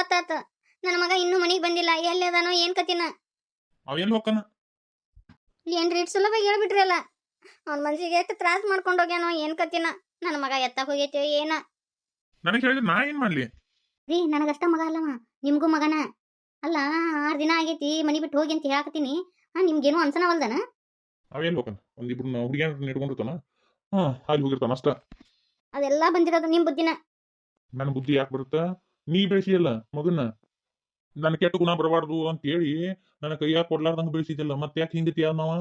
ಹೊತ್ತಾತ ನನ್ನ ಮಗ ಇನ್ನೂ ಮನೆಗೆ ಬಂದಿಲ್ಲ. ಎಲ್ಲಿ ಅದಾನೋ ಏನ್ ಕತಿನ ಅವ ಎಲ್ಲಿ ಹೋಗ್ತಾನ? ಏನ್ರಿ ಇಟ್ ಸುಲಭ ಹೇಳ್ಬಿಟ್ರಲ್ಲ. ಅವ್ನ ಮನ್ಸಿಗೆ ಎಷ್ಟು ತ್ರಾಸ ಮಾಡ್ಕೊಂಡು ಹೋಗ್ಯಾನೋ ಏನ್ ಕತಿನ ನನ್ನ ಮಗ ಎತ್ತ ಹೋಗೈತೆ ಏನ. ನನಗೆ ಹೇಳಿದ್ರೆ ನಾ ಏನ್ ಮಾಡ್ಲಿ? ರೀ ನನಗಷ್ಟ ಮಗ ಅಲ್ಲವ ನಿಮ್ಗೂ ಮಗನ. ಅಲ್ಲ ಆರ್ ದಿನ ಆಗೈತಿ ಮನಿ ಬಿಟ್ಟು ಹೋಗಿ ಅಂತ ಹೇಳಕತ್ತೀನಿ. ಹಾ ನಿಮ್ಗೇನು ಅನ್ಸನವಲ್ದನ? ಅವ ಎಲ್ಲಿ ಹೋಗ್ತಾನ? ಒಂದಿಬ್ರು ಹುಡುಗಿಯನ್ನ ಇಟ್ಕೊಂಡಿರ್ತಾನ? ಹಾ ಅಲ್ಲಿ ಹೋಗಿರ್ತಾನ ಅಷ್ಟ. ಅದೆಲ್ಲ ಬಂದಿರೋದು ನಿಮ್ ಬುದ್ಧಿನ. ನನ್ನ ಬುದ್ಧಿ ಯಾಕೆ ಬರುತ್ತ? ನೀ ಬೆಳೆಸಿಯಲ್ಲ ಮಗನ್ನ. ನನ್ನ ಕೆಟ್ಟ ಗುಣ ಬರಬಾರ್ದು ಅಂತ ಹೇಳಿ ನನ್ನ ಕೈಯಾಗ ಕೊಡ್ಲಾರ್ದಂಗ ಬೆಳೆಸಿದಲ್ಲ ಮತ್ತೆ ಯಾಕೆ ಹಿಂಗತಿ ನಾವ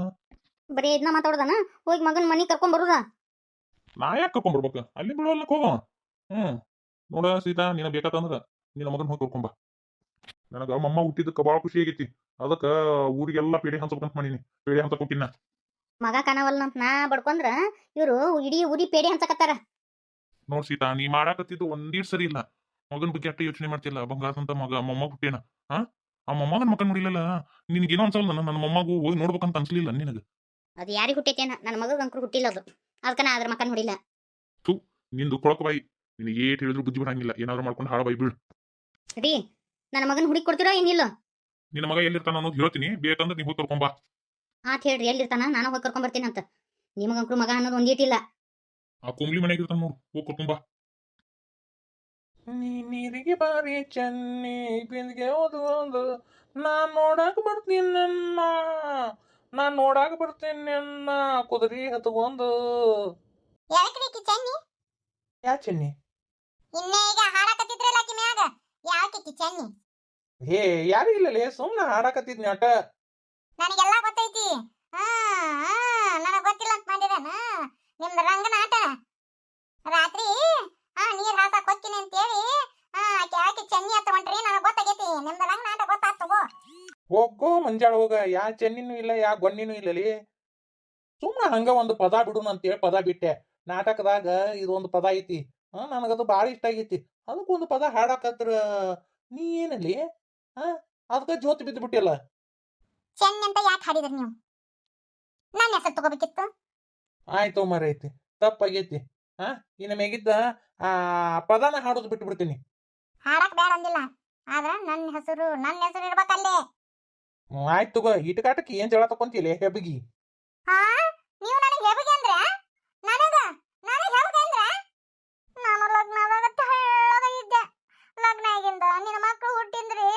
ಬರೀ ಇದನ್ನ ಮಾತಾಡೋದನ? ಹೋಗಿ ಮಗನ ಮನಿ ಕರ್ಕೊಂಡ್ ಬರುದ? ನಾ ಯಾಕೆ ಕರ್ಕೊಂಬರ್ಬೇಕ ಅಲ್ಲಿ ಬಿಡೋಲ್ಲ ಹೋಗವ. ಹ್ಮ್. ನೋಡ ಸೀತಾ ನಿನ ಬೇಕಾತಂದ್ರ ನಿನ್ನ ಮಗನ್ ಹೋಗಿ ಕರ್ಕೊಂಬ ನನಗ ಮಮ್ಮ ಹುಟ್ಟಿದಕ್ಕ ಬಾಳ ಖುಷಿ ಆಗೈತಿ. ಅದಕ್ಕ ಊರಿಗೆಲ್ಲ ಪೇಡೆ ಹಂಚ್ಬೇಕಂತ ಮಾಡೀನಿ. ಪೇಡೆ ಹಂಚಕ್ ಹೋಗಿನ ಮಗ ಕಾಣವಲ್ಲ ಅಂತ ನಾ ಬಡ್ಕೊಂಡ್ರ ಇವರು ಇಡೀ ಊರಿ ಪೇಡಿ ಹಂಚಕತ್ತಾರ. ನೋಡ್ ಸೀತಾ ನೀ ಮಾಡಾಕತ್ತಿದ್ದು ಒಂದೀಟ್ ಸರಿ ಇಲ್ಲ. ಮಗನ್ ಬಗ್ಗೆ ಅಟ್ಟ ಯೋಚನೆ ಮಾಡ್ತಿಲ್ಲ? ಬಂಗಾರಂತ ಮಗ ಮೊಮ್ಮ ಹುಟ್ಟೇನ ಹಾ ಆ? ಮೊಮ್ಮಗನ್ ಮಕ್ಕ ನೋಡಿಲ್ಲಲ್ಲ? ಏನೋ ಅನ್ಸಲ್ಲ ನನ್ನ ಮೊಮ್ಮಗು ಹೋಗಿ ನೋಡ್ಬೇಕಂತ ಅನ್ಸ್ಲಿಲ್ಲ ನಿನಗ? ಅದು ಯಾರಿಗೆ ಹುಟ್ಟೈತೇನ? ನನ್ನ ಮಗನ ಅಂಕರು ಹುಟ್ಟಿಲ್ಲ ಅದು. ಅದಕ್ಕ ನಾ ಅದ್ರ ಮಕ್ಕ ನೋಡಿಲ್ಲ ನಿಂದು ಕೊಳಕ ಬಾಯಿ. ನಿನಗೆ ಏಟ್ ಹೇಳಿದ್ರು ಬುದ್ಧಿ ಬರಂಗಿಲ್ಲ ಏನಾದ್ರು ಮಾಡ್ಕೊಂಡು ಹಾಳ ಬಾಯಿ ಬೀಳು ರೀ ನನ್ನ ಮಗನ ಹುಡುಕಿ ಕೊಡ್ತೀರೋ ಏನಿಲ್ಲ? ನಿನ್ನ ಮಗ ಎಲ್ಲಿರ್ತಾನ ಅನ್ನೋದು ಹೇಳ್ತೀನಿ. ಬೇಕಂದ್ರೆ ನೀ ಹೋಗಿ ಕರ್ಕೊಂಬಾ ಆತ್ ಹೇಳ್ರಿ ಎಲ್ಲಿರ್ತಾನ? ನಾನು ಹೋಗಿ ಕರ್ಕೊಂಡ್ ಬರ್ತೀನಿ ಅಂತ. ನಿಮಗಂಕರು ಮಗ ಅನ್ನೋದು ಒಂದೇಟಿಲ್ಲ ಆ ಕುಂಬ್ಲಿ ಮನೆಗೆ ಇರ್ತಾನ ನೋಡು. ಹೋಗಿ ಕರ್ಕೊಂಬಾ ನೀರಿಗೆ ಬಾರಿ ಚೆನ್ನಿ ಬಿಂದಿಗೆ ಓದು ಒಂದು ನಾನು ನೋಡಕ್ ಬರ್ತೀನಿ ನನ್ನ. ನಾನ್ ನೋಡಕ್ ಬರ್ತೀನಿ ನನ್ನ. ಕುದುರೆ ಹತ್ಕೊಂಡು ಕಿಚನ್ನಿ ಯಾ ಚೆನ್ನಿ? ಇನ್ನೇ ಈಗ ಹಾಡಕತ್ತಿದ್ರಲ್ಲ ಆಕಿ ಮ್ಯಾಗ? ಯಾಕೆ ಕಿಚನ್ನಿ ಹೇ ಯಾರು ಇಲ್ಲಲೇ? ಸುಮ್ನೆ ಹಾಡಕತ್ತಿದ್ನಿ ಆಟ ನನಗೆಲ್ಲ ಗೊತ್ತೈತಿ. ನನಗ್ ಗೊತ್ತಿಲ್ಲ ಅಂತ ಮಾಡಿರನ ನಿಮ್ದು ರಂಗನಾಟ? ರಾತ್ರಿ ಹಾ ನೀರ್ ಹಾಸಕ್ ಹೋಗ್ತೀನಿ ಅಂತೇಳಿ. ಹಾ ಆಕೆ ಆಕೆ ಚೆನ್ನಿ ಹತ್ರ ಹೊಂಟ್ರಿ ನನಗ್ ಗೊತ್ತಾಗೈತಿ. ನಿಮ್ದು ರಂಗನಾಟ ಗೊತ್ತಾತ್ ತಗೋ. ಹೋಗೋ ಮಂಜಾಳ ಹೋಗ. ಯಾ ಚೆನ್ನಿನೂ ಇಲ್ಲ ಯಾ ಗೊನ್ನಿನೂ ಇಲ್ಲಲಿ. ಸುಮ್ಮನೆ ಹಂಗ ಒಂದು ಪದ ಅಂತ ಅಂತೇಳಿ ಪದ ಬಿಟ್ಟೆ. ನಾಟಕದಾಗ ಇದೊಂದು ಪದ ಐತಿ. ಹಾ ನನಗದು ಭಾಳ ಇಷ್ಟ ಆಗೈತಿ. ಅದಕ್ಕೊಂದು ಪದ ಹಾಡಕತ್ರ ನೀ ಏನಲ್ಲಿ ಹಾ ಅದಕ್ಕೆ ಜೋತ್ ಬಿದ್ದು ಬಿಟ್ಟಿಲ್ಲ ಚೆನ್ನ ಅಂತ ಯಾಕೆ ಹಾಡಿದ್ರಿ ನೀವು? ನನ್ನ ಹೆಸರು ತಗೋಬೇಕಿತ್ತು. ಆಯ್ತು ಮರೈತಿ. ತಪ್ಪಾಗೈತಿ. ಹಾ ಇನ್ನು ಮೇಗಿದ್ದ ಆ ಪದನ ಹಾಡೋದು ಬಿಟ್ಟು ಬಿಡ್ತೀನಿ ಹಾಡಕ್ ಬೇಡ ಅಂದಿಲ್ಲ. ಆದ್ರ ನನ್ನ ಹೆಸರು ನನ್ನ ಹೆಸರು ಇರ್ಬೇಕಲ್ಲೇ ಆಯ್ತು ತಗೋ ಇಟ್ಕಾಟಕ್ಕೆ ಏನ್ ಜಗಳ ತಕೊಂತಿಲ್ಲ ಹೆಬಗಿ? ಹಾ ನೀವು ನನಗೆ ಹೆಬಗೆ ಅಂದ್ರ? ನನಗ ನನಗೆ ಹೆಬಗೆ ಅಂದ್ರ? ನಾನು ಲಗ್ನದಾಗ ತೆಳ್ಳಗ ಇದ್ದೆ. ಲಗ್ನ ಆಗಿಂದ ನಿನ್ನ ಮಕ್ಕಳು ಹುಟ್ಟಿಂದ್ರಿ.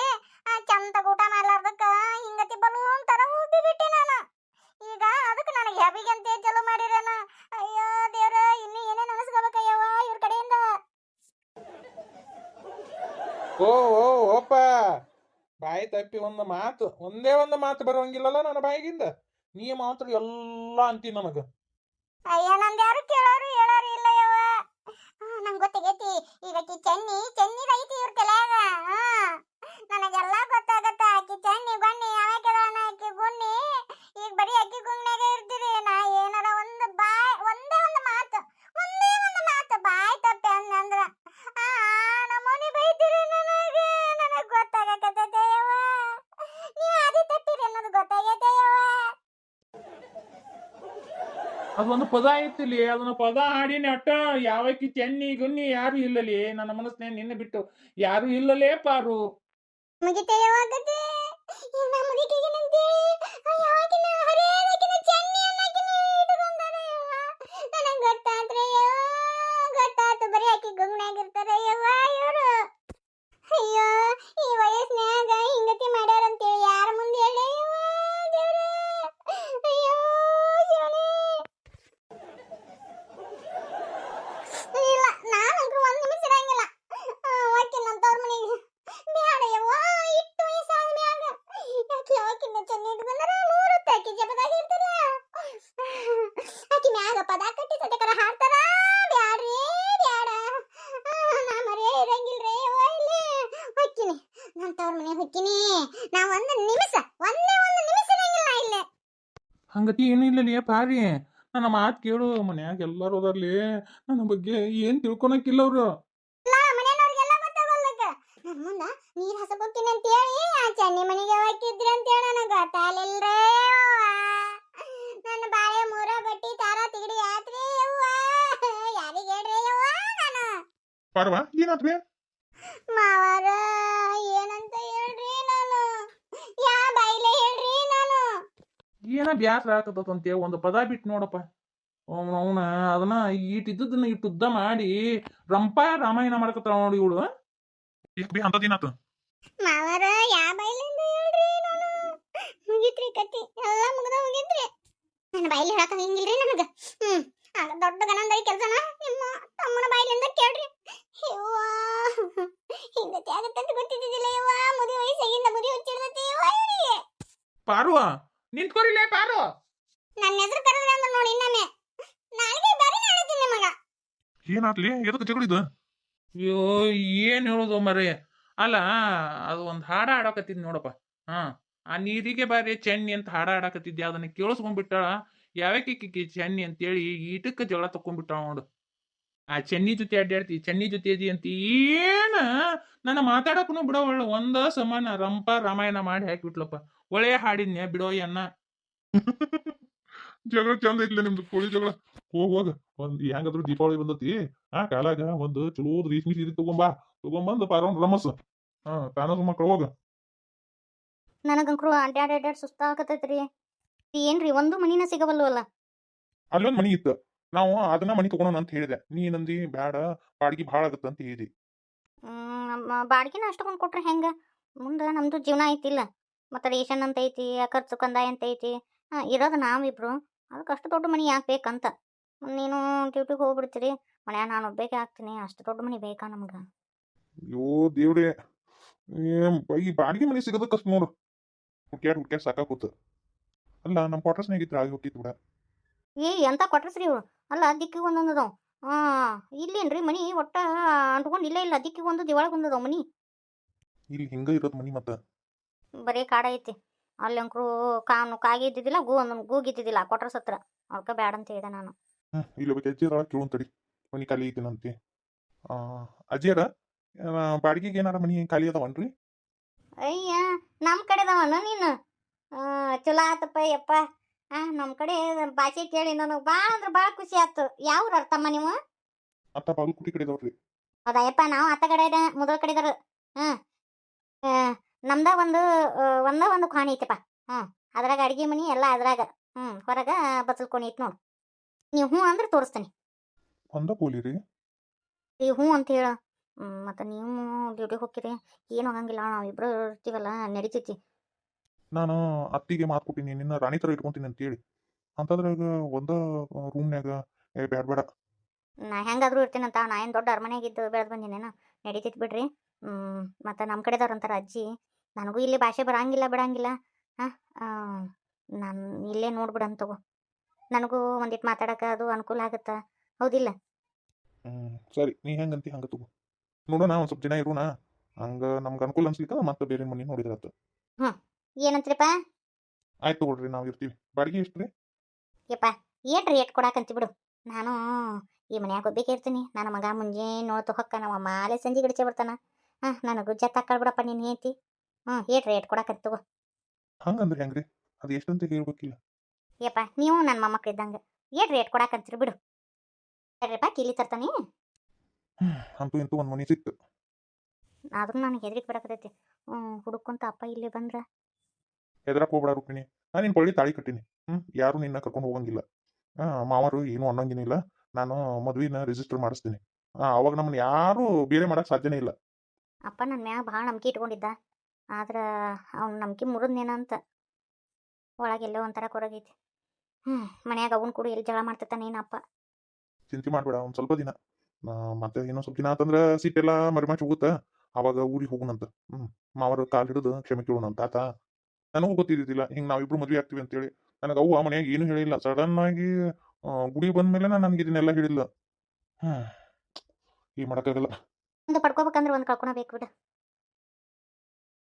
ಚಂದ ಊಟ ಮಾಡ್ಲಾರ್ದಕ್ಕ ಹಿಂಗತಿ ಬಲೂನ್ ತರ ಉಬ್ಬಿ ಬಿಟ್ಟೆ ನಾನು. ಈಗ ಅದಕ್ಕೆ ನನಗೆ ಹೆಬಗೆ ಅಂತ ಓ ಓ, ಓಪ. ಬಾಯಿ ತಪ್ಪಿ ಒಂದು ಮಾತು, ಒಂದೇ ಒಂದು ಮಾತು ಬರೋಂಗಿಲ್ಲಲ್ಲ ನನ್ನ ಬಾಯಿಗಿಂದ? ನೀ ಮಾತ್ರ ಎಲ್ಲ ಅಂತೀನಿ ನನಗ ಅಯ್ಯ ನಂದು ಯಾರು ಕೇಳೋರು ಹೇಳೋರು ಇಲ್ಲ ಯವ್ವ ನಂಗೆ ಗೊತ್ತಾಗೈತಿ ಈಗ ಆಕಿ ಚೆನ್ನಿ ಚೆನ್ನಿ ಐತಿ ಇವ್ರ ತಲ್ಯಾಗ ಹಾ ನನಗೆಲ್ಲ ಗೊತ್ತಾಗತ್ತ ಆಕಿ ಚೆನ್ನಿ ಗೊನ್ನಿ ಯಾವಾಗೆದಾನ ಆಕಿ ಗುಣ್ಣಿ ಈಗ ಬರೀ ಆಕಿ ಗುಣ್ಯಾಗ ಇರ್ತೀರಿ ನಾ ಏನಾರ ಒಂದು ಬಾಯ್ ಒಂದೇ ಒಂದು ಮಾತು ಒಂದೇ ಒಂದು ಮಾತು ಬಾಯ್ ತಪ್ಪೆ ಅಂದ್ರ ಆ ನಮ್ಮನೆ ಬೈತೀರಿ ನನಗೆ ನನಗೆ ಗೊತ್ತಾಗಕತ್ತೈತೆ ಯವ್ವ ನೀವು ಅದಿ ತಪ್ಪಿರಿ ಅನ್ನೋದು ಗೊತ್ತಾಗೈತೆ ಯವ್ವ ಅದೊಂದು ಪದ ಐತಿಲಿ ಅದನ್ನ ಪದ ಹಾಡಿನ ಅಟ್ಟ ಯಾವಕ್ಕಿ ಚೆನ್ನಿ ಗುನ್ನಿ ಯಾರು ಇಲ್ಲಲಿ. ನನ್ನ ಮನಸ್ಸಿನ ನಿನ್ನ ಬಿಟ್ಟು ಯಾರು ಇಲ್ಲಲೇ ಪಾರು. ಮುಗಿತೆ ಯಾವಾಗದೆ ನಮ್ಮ ಮುಗಿಕೆಗಿನಂತೆ ಯಾವಾಗಿನ ಹರಿಯದಕಿನ ಚೆನ್ನಿ ಅನ್ನಕಿನ ಇಟ್ಕೊಂಡಾರ ಯವ್ವ ನನಗೆ ಗೊತ್ತಾದ್ರೆ ಯವ್ವ ಗೊತ್ತಾತು ಬರೀ ಆಕಿ ಗುಂಗ್ನಾಗಿರ್ತಾರ ಯವ್ವ ಇವರು ಅಯ್ಯೋ ಈ ವಯಸ್ಸಿನಾಗ ಹಿಂಗತಿ ಮಾಡ್ಯಾರಂತೇಳಿ ಯಾರ ಮುಂದೆ ಹೇಳಿ ಯವ್ವ ದೇವ್ರೇ ಅಯ್ಯೋ ಶಿವನೇ ಇಲ್ಲ ನಾನಂತೂ ಒಂದ್ ನಿಮಿಷ ಇರಂಗಿಲ್ಲ ಓಕೆ ನನ್ನ ತವ್ರ ಮನೆಗೆ ಬ್ಯಾಡ ಯವ್ವ ಇಟ್ಟು ವಯಸ್ಸಾದ ಮ್ಯಾಗ ಯಾಕೆ ಯಾವಕಿನ್ನ ಚೆನ್ನಿ ಇಟ್ಕೊಂಡಾರ ಮೂರು ಆಕಿ ಜಪದಾಗ ಇರ್ತಾರ ಆಕಿ ಮ್ಯಾಗ ಪದ ಕಟ್ಟಿ ಸದ್ಯಕರ ಹಾಡ್ತಾರ. ಬ್ಯಾಡ್ರಿ ಬ್ಯಾಡ. ನಾ ಇರಂಗಿಲ್ರಿ ಹೊಕ್ಕಿನಿ. ತವ್ರ ಮನೆ ಹೊಕ್ಕಿನಿ. ನಾ ಒಂದು ನಿಮಿಷ ಒಂದೇ ಒಂದು ನಿಮಿಷ ಇರಂಗಿಲ್ಲ ಇಲ್ಲಿ. ಹಂಗತಿ ಏನು ಇಲ್ಲಲಿ ಪಾರಿ. ನನ್ನ ಮಾತು ಕೇಳು ಮನ್ಯಾಗ ಎಲ್ಲಾರು ಅದಾರ್ಲಿ. ನನ್ನ ಬಗ್ಗೆ ಏನ್ ತಿಳ್ಕೊಳಕಿಲ್ಲ ಅವ್ರು. ಮುಂದ ನೀರ್ ಹೋಗ್ತೀನಿ ಅಂತ ಹೇಳಿ ಆ ಚೆನ್ನಿ ಮನೆಗೆ ಹಾಕಿದ್ರಿ ಅಂತ ಹೇಳಿ ನನಗೆ. ಗೊತ್ತಾಗಲಿಲ್ರೇ ಪರ್ವ ಏನಾತ್ ಬೇ ಏನಂತ ಹೇಳ್ರಿ ನಾನು? ಯಾ ಬಾಯಿಲೆ ಹೇಳ್ರಿ ನಾನು? ಏನ ಬ್ಯಾಸರ ಆಗ್ತದಂತೆ? ಒಂದು ಪದ ಬಿಟ್ಟು ನೋಡಪ್ಪ. ಅವನ ಅದನ್ನ ಇಟ್ಟಿದ್ದನ್ನ ಇಟ್ಟುದ್ದ ಮಾಡಿ ರಂಪ ರಾಮಾಯಣ ಮಾಡ್ಕೊತಾಳ ನೋಡಿ ಇವಳು. ಯಾಕೆ ಅಂತ ಅಂತದೇನಾತು ಮಾವಾರ ಯಾ ಬಾಯಿಲಿಂದ ಹೇಳ್ರಿ ನಾನು? ಮುಗಿತ್ರಿ ಕತ್ತಿ ಎಲ್ಲ ಮುಗಿದ ಹೋಗಿದ್ರಿ ನನ್ನ ಬಾಯಿಲಿ ಹೇಳಕ್ ಹಿಂಗಿಲ್ರಿ ನನಗ? ಹ್ಮ್. ದೊಡ್ಡ ಗನಂದರಿ ಕೆಲಸನ? ಪಾರು. ನಿಂತ್ಕೊರಿಲ್ಲ ಪಾರು. ನನ್ನ ಹೆಸರು ಕರೆದ್ರೆ ಅಂದ್ರೆ ನೋಡಿ ಇನ್ನೊಮ್ಮೆ. ನಾಳೆಗೆ ಬರೀ ಹೇಳ್ತೀನಿ ಮಗ. ಏನಾತ್ಲಿ ಎದಕ್ಕೆ ಜಗಳಿದ ಅಯ್ಯೋ ಏನ್ ಹೇಳೋದು ಮರೆ? ಅಲ್ಲ ಅದು ಒಂದು ಹಾಡ ಆಡಾಕತ್ತಿದ್ ನೋಡಪ್ಪ. ಹಾ ಆ ನೀರಿಗೆ ಬಾರಿ ಚೆನ್ನಿ ಅಂತ ಹಾಡ ಹಾಡಾಕತ್ತಿದ್ದೆ. ಅದನ್ನ ಕೇಳಿಸ್ಕೊಂಡ್ಬಿಟ್ಟಾಳ. ಯಾವಕ್ಕೆ ಚೆನ್ನಿ ಅಂತೇಳಿ ಈಟಕ್ಕೆ ಜಗಳ ತಕೊಂಡ್ಬಿಟ್ಟಾಳ ನೋಡು. ಆ ಚೆನ್ನಿ ಜೊತೆ ಅಡ್ಡಾಡ್ತಿ ಚೆನ್ನಿ ಜೊತೆ ಅದಿ ಅಂತ ಏನ? ನನ್ನ ಮಾತಾಡಕ್ಕೂ ಬಿಡವಳು. ಒಂದ ಸಮಾನ ರಂಪ ರಾಮಾಯಣ ಮಾಡಿ ಹಾಕಿಬಿಟ್ಲಪ್ಪ. ಒಳ್ಳೆ ಹಾಡಿದ್ನ್ಯಾ ಬಿಡೋ ಅನ್ನ? ಜಗಳ ಚಂದ ಐತ್ಲೆ ನಿಮ್ದು ಕೋಳಿ ಜಗಳ. ಹೋಗ್ ಹೋಗ. ಒಂದ್ ಹೆಂಗಾದ್ರು ದೀಪಾವಳಿ ಬಂದತಿ. ಆ ಕಾಲಾಗ ಒಂದು ಚಲೋ ರೇಷ್ಮಿ ಸೀರೆ ತಗೊಂಬಾ. ತಗೊಂಬಂದ್ ಪಾರೌಂಡ್ ರಮಸ್. ಹಾ ತಾನ ಮಕ್ಳು ಹೋಗ. ನನಗಂಕ್ರು ಅಡ್ಡಾಡ್ ಅಡ್ಡಾಡ್ ಸುಸ್ತಾಗತೈತ್ರಿ. ಏನ್ರಿ ಒಂದು ಮನಿನ ಸಿಗವಲ್ವಲ್ಲ ಅಲ್ಲೊಂದ್ ಮನಿ ಇತ್ತು. ನಾವು ಅದನ್ನ ಮನಿ ತಗೊಳೋಣ ಅಂತ ಹೇಳಿದೆ. ನೀ ನಂದಿ ಬ್ಯಾಡ ಬಾಡಿಗೆ ಭಾಳ ಆಗತ್ತ ಅಂತ ಹೇಳಿದಿ. ಬಾಡಿಗೆನ ಅಷ್ಟೊಂದು ಕೊಟ್ರೆ ಹೆಂಗ? ಮುಂದೆ ನಮ್ದು ಜೀವನ ಐತಿಲ್ಲ. ಮತ್ತೆ ರೇಷನ್ ಅಂತ ಐತಿ ಖರ್ಚು ಕಂದಾಯ ಅಂತ ಐತಿ ಹಾಂ ಇರೋದು ನಾವಿಬ್ರು. ಅದಕ್ಕೆ ಅಷ್ಟು ದೊಡ್ಡ ಮನಿ ಯಾಕೆ ಬೇಕಂತ ನೀನು ಡ್ಯೂಟಿಗೆ ಹೋಗ್ಬಿಡ್ತೀರಿ. ಮನ್ಯಾಗ ನಾನು ಒಬ್ಬೇಕೆ ಹಾಕ್ತೀನಿ ಅಷ್ಟು ದೊಡ್ಡ ಮನಿ ಬೇಕಾ ನಮ್ಗೆ? ಅಯ್ಯೋ ದೇವ್ರಿ. ಈ ಬಾಡಿಗೆ ಮನಿ ಸಿಗೋದ ಕಷ್ಟ ನೋಡು. ಹುಡ್ಕ್ಯಾಡ್ ಹುಡ್ಕ್ಯಾಡ್ ಕೂತು ಅಲ್ಲ ನಮ್ಮ ಕ್ವಾರ್ಟರ್ಸ್ನಾಗ ಇದ್ರೆ ಆಗಿ ಹೋಗಿತ್ತು ಬಿಡ. ಏ ಎಂತ ಕೊಟ್ರಸ್ರಿ ಇವು ಅಲ್ಲ ದಿಕ್ಕಿಗೆ ಒಂದೊಂದು ಅದಾವ. ಹಾಂ ಇಲ್ಲೇನ್ರಿ ಮನಿ? ಒಟ್ಟ ಅಂಟ್ಕೊಂಡು ಇಲ್ಲೇ ಇಲ್ಲ. ದಿಕ್ಕಿಗೆ ಒಂದು ದಿವಾಳಗೆ ಮನಿ. ಇಲ್ಲಿ ಹಿಂಗ ಇರೋದ್ ಮನಿ ಮತ್ತ. ಬರೀ ಕಾಡ ಐತಿ. ಅಲ್ಲಿ ಅಂಕ್ರು ಕಾನು ಕಾಗಿ ಇದ್ದಿದ್ದಿಲ್ಲ ಗೂ ಒಂದೊಂದು ಗೂಗಿದ್ದಿದ್ದಿಲ್ಲ ಕೊಟ್ರಸ್ ಸತ್ರ. ಅದಕ್ಕೆ ಬ್ಯಾಡ ಅಂತ ಹೇಳಿದೆ ನಾನು. ಹ್ಮ್ ಇಲ್ಲಿ ಒಬ್ಬ ಅಜ್ಜಿ ಅದಾಳ ಕೇಳೋನ್ ತಡಿ. ಮನಿ ಖಾಲಿ ಐತಿನಂತೆ ಅಜ್ಜಿಯರ ಬಾಡಿಗೆಗೆ ಏನಾರ ಮನಿ ಖಾಲಿ ಅದಾವನ್ರಿ? ಅಯ್ಯ ನಮ್ಮ ಕಡೆದವನು ನೀನು? ಚಲೋ ಆತಪ್ಪ ಯಪ್ಪ. ಹಾಂ ನಮ್ಮ ಕಡೆ ಭಾಷೆ ಕೇಳಿ ನನಗೆ ಭಾಳ ಅಂದ್ರೆ ಭಾಳ ಖುಷಿ ಆಯ್ತು ಯಾವ ಅರ್ಥಮ್ಮ ನೀವು? ಅತ್ತ ಬಾಗಲಕೋಟೆ ಕಡೆ ಇದಾವ್ರಿ. ಅದಯ್ಯಪ್ಪ ನಾವು ಅತ್ತ ಕಡೆ ಮೊದಲ ಕಡೆದಾರ ಹಾಂ ನಮ್ದ ಒಂದು ಒಂದ ಒಂದು ಖಾಣಿ ಐತಿಪ್ಪ ಹ್ಞೂ ಅದ್ರಾಗ ಅಡಿಗೆ ಮನಿ ಎಲ್ಲ ಅದ್ರಾಗ ಹ್ಞೂ ಹೊರಗೆ ಬಸಲ್ ಕೋಣಿ ಐತಿ ನೋಡು. ನೀವು ಹ್ಞೂ ಅಂದ್ರೆ ತೋರಿಸ್ತೀನಿ. ಒಂದ ಕೂಲಿ ರೀ? ಈ ಹ್ಞೂ ಅಂತ ಹೇಳ. ಮತ್ತು ನೀವು ಡ್ಯೂಟಿ ಹೋಗ್ತೀರಿ ಏನು ಆಗಂಗಿಲ್ಲ ನಾವಿಬ್ರು ಇರ್ತೀವಲ್ಲ ನಡೀತೈತಿ. ನಾನು ಅತ್ತಿಗೆ ಮಾತು ಕೊಟ್ಟಿನಿ ನಿನ್ನ ರಾಣಿ ತರ ಇಟ್ಕೊಂತೀನಿ ಅಂತ ಹೇಳಿ ಅಂತದ್ರಾಗ ಒಂದ ರೂಮ್ನ್ಯಾಗ ಏ ಬೇಡ ಬೇಡ. ನಾ ಹೆಂಗಾದ್ರೂ ಇರ್ತೀನಂತ ನಾ ಏನು ದೊಡ್ಡ ಅರಮನೆಗಿದ್ದು ಬೆಳೆದು ಬಂದಿನೇನ ನಡೀತೈತಿ ಬಿಡ್ರಿ. ಮತ್ತು ನಮ್ಮ ಕಡೆದವ್ರು ಅಂತಾರೆ ಅಜ್ಜಿ ನನಗೂ ಇಲ್ಲಿ ಭಾಷೆ ಬರಂಗಿಲ್ಲ ಬಿಡಂಗಿಲ್ಲ. ಹಾಂ ನಾನು ಇಲ್ಲೇ ನೋಡ್ಬಿಡನ್ ತಗೋ. ನನಗೂ ಒಂದಿಟ್ಟು ಮಾತಾಡಕ್ಕೆ ಅದು ಅನುಕೂಲ ಆಗುತ್ತಾ. ಹೌದಿಲ್ಲ? ಸರಿ. ನೀ ಹೆಂಗಂತಿ ಹಂಗ ತಗೋ. ನೋಡೋಣ ಒಂದು ಸ್ವಲ್ಪ ದಿನ ಇರೋಣ. ಹಂಗ ನಮ್ಗೆ ಅನುಕೂಲ ಅನ್ಸ್ಲಿಕ್ಕ ಮತ್ತೆ ಬೇರೆ ಮನಿ ಹ್ಞೂ ಏನಂತ್ರಿಪ್ಪ? ಆಯ್ತು ತಗೊಳ್ರಿ ನಾವು ಇರ್ತೀವಿ. ಬಾಡಿಗೆ ಎಷ್ಟ್ರಿ ಯಪ್ಪ ಏಟ್ ರೇಟ್ ಕೊಡಾಕಂತಿ ಬಿಡು. ನಾನು ಈ ಮನ್ಯಾಗ ಒಬ್ಬೇಕೆ ಇರ್ತೀನಿ. ನನ್ನ ಮಗ ಮುಂಜಾನೆ ನೋಡ್ತು ಹೊಕ್ಕ ನಮ್ಮ ಮಾಲೆ ಸಂಜೆ ಗಿಡಚೆ ಬರ್ತಾನ. ಹಾಂ ನನಗೂ ಜತ್ ಬಿಡಪ್ಪ ನೀನು ಹೇಳ್ತಿ ಹ್ಞೂ ಏಟ್ ರೇಟ್ ಕೊಡಾಕಂತಿ ತಗೋ. ಹಂಗಂದ್ರೆ ಹೆಂಗ್ರಿ ಅದು ಎಷ್ಟಂತ ಹೇಳ್ಬೇಕಿಲ್ಲ. ಯಪ್ಪ ನೀವು ನನ್ನ ಮೊಮ್ಮಕ್ಳು ಇದ್ದಂಗೆ ಏಟ್ ರೇಟ್ ಕೊಡಾಕಂತೀರಿ ಬಿಡು. ಹೇಳ್ರಿಪ್ಪ ಕಿಲಿ ತರ್ತಾನೆ. ಅಂತೂ ಇಂತೂ ಒಂದು ಮನೆ ಸಿಕ್ತು. ಆದ್ರೂ ನನಗೆ ಹೆದರಿಕೆ ಬರಕತೈತಿ ಹ್ಞೂ ಹುಡುಕೊಂತ ಅಪ್ಪ ಇಲ್ಲಿ ಬಂದ್ರೆ. ಹೆದ್ರಕ್ಕೆ ಹೋಗ್ಬೇಡ ರುಕ್ಮಿಣಿ ನಾನು ನಿನ್ನ ಪಳ್ಳಿ ತಾಳಿ ಕಟ್ಟಿನಿ. ಹ್ಞೂ ಯಾರು ನಿನ್ನ ಕರ್ಕೊಂಡು ಹೋಗಂಗಿಲ್ಲ. ಆ ಮಾವರು ಏನು ಇಲ್ಲ. ನಾನು ಮದುವೆನ ರಿಜಿಸ್ಟರ್ ಮಾಡಿಸ್ತೀನಿ. ಆ ಅವಾಗ ನಮ್ಮನ್ನ ಯಾರು ಬೇರೆ ಮಾಡಕ್ ಸಾಧ್ಯನೇ ಇಲ್ಲ. ಅಪ್ಪ ನನ್ನ ಮ್ಯಾಗ ಭಾಳ ನಂಬಿಕೆ ಇಟ್ಕೊಂಡಿದ್ದ. ಆದ್ರೆ ಅವ್ನ ನಂಬಿಕೆ ಮುರಿದ್ನೇನಂತ ಒಳಗೆಲ್ಲೋ ಒಂಥರ ಕೊರಗೈತಿ. ಹ್ಞೂ ಮನ್ಯಾಗ ಅವನ್ ಕೂಡ ಎಲ್ಲಿ ಜಗಳ ಮಾಡ್ತಿರ್ತಾನೆ ಏನಪ್ಪ? ಚಿಂತೆ ಮಾಡಬೇಡ ಒಂದು ಸ್ವಲ್ಪ ದಿನ. ಮತ್ತೆ ಇನ್ನೊಂದು ಸ್ವಲ್ಪ ದಿನ ಆತಂದ್ರ ಸೀಟೆಲ್ಲ ಮರಿಮಾಚ್ ಹೋಗುತ್ತೆ? ಅವಾಗ ಊರಿಗೆ ಹೋಗುಣಂತ ಹ್ಞೂ ಮಾವರ ಕಾಲು ಹಿಡಿದು ಕ್ಷಮೆ ಕೇಳೋಣಂತ ಆತ ನನಗೂ ಗೊತ್ತಿದ್ದಿಲ್ಲ ಹಿಂಗೆ ನಾವಿಬ್ರು ಮದುವೆ ಆಗ್ತೀವಿ ಅಂತೇಳಿ. ನನಗೆ ಆ ಮನ್ಯಾಗ ಏನು ಹೇಳಿಲ್ಲ. ಸಡನ್ ಆಗಿ ಗುಡಿ ಬಂದ್ಮೇಲೆ ನನಗೆ ಇದನ್ನೆಲ್ಲ ಹೇಳಿಲ್ಲ ಹ್ಮ್ ಈ ಮಾಡೋಕ್ಕಾಗಲ್ಲ. ಒಂದು ಪಡ್ಕೋಬೇಕಂದ್ರೆ ಒಂದು ಕಳ್ಕೊಳಬೇಕು ಬಿಡು.